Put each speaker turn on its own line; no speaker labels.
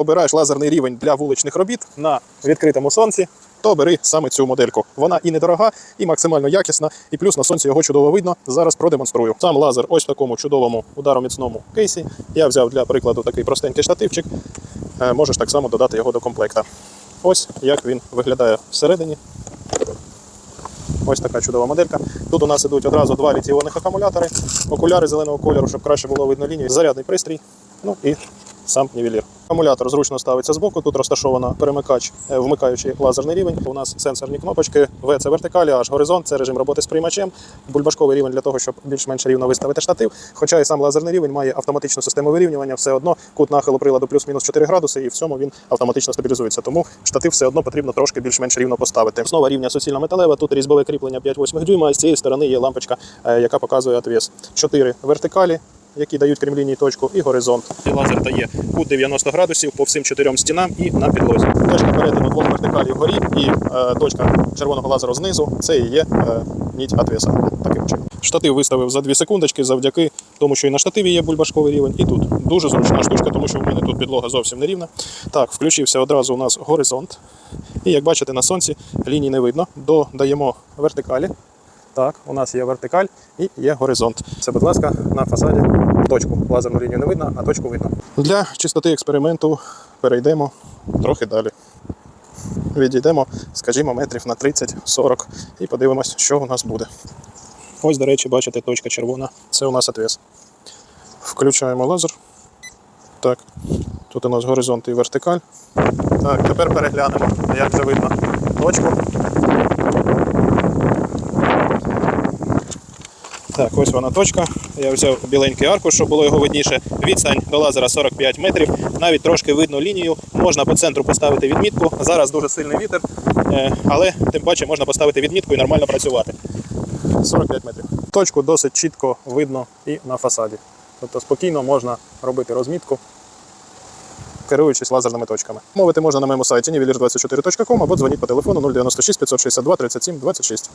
обираєш лазерний рівень для вуличних робіт на відкритому сонці, то бери саме цю модельку. Вона і недорога, і максимально якісна, і плюс на сонці його чудово видно. Зараз продемонструю. Сам лазер ось в такому чудовому удароміцному кейсі. Я взяв для прикладу такий простенький штативчик. Е, Можеш так само додати його до комплекта. Ось як він виглядає всередині. Ось така чудова моделька. Тут у нас ідуть одразу два літіонних акумулятори, окуляри зеленого кольору, щоб краще було видно лінію, зарядний пристрій, ну і сам нівелір. Акумулятор зручно ставиться збоку. Тут розташовано перемикач, е, вмикаючий лазерний рівень. У нас сенсорні кнопочки. В це вертикалі, аж горизонт, це режим роботи з приймачем. Бульбашковий рівень для того, щоб більш-менш рівно виставити штатив. Хоча і сам лазерний рівень має автоматичну систему вирівнювання, все одно кут нахилу приладу плюс-мінус 4 градуси, і в цьому він автоматично стабілізується. Тому штатив все одно потрібно трошки більш-менш рівно поставити. Основа рівня суцільна металева. Тут різьбове кріплення 5-8 дюйма. З цієї сторони є лампочка, е, яка показує отвіс. 4 вертикалі. Які дають крім лінії точку і горизонт. І лазер дає кут 90 градусів по всім чотирьом стінам і на підлозі. Точка перетину двох вертикалів вгорі і е, точка червоного лазеру знизу це і є е, ніть отвеса. Таким чином. Штатив виставив за 2 секундочки завдяки тому, що і на штативі є бульбашковий рівень, і тут дуже зручна штучка, тому що в мене тут підлога зовсім не рівна. Так, включився одразу у нас горизонт. І як бачите, на сонці ліній не видно. Додаємо вертикалі. Так, у нас є вертикаль і є горизонт. Це, будь ласка, на фасаді точку. Лазерну лінію не видно, а точку видно. Для чистоти експерименту перейдемо трохи далі. Відійдемо, скажімо, метрів на 30-40 і подивимось, що у нас буде. Ось, до речі, бачите, точка червона. Це у нас отвес. Включаємо лазер. Так, тут у нас горизонт і вертикаль. Так, тепер переглянемо, як це видно точку. Так, ось вона точка. Я взяв біленький аркуш, щоб було його видніше. Відстань до лазера 45 метрів. Навіть трошки видно лінію. Можна по центру поставити відмітку. Зараз дуже сильний вітер, е, але тим паче можна поставити відмітку і нормально працювати. 45 метрів. Точку досить чітко видно і на фасаді. Тобто спокійно можна робити розмітку, керуючись лазерними точками. Мовити можна на моєму сайті nivelir24.com або дзвоніть по телефону 096 562 37 26.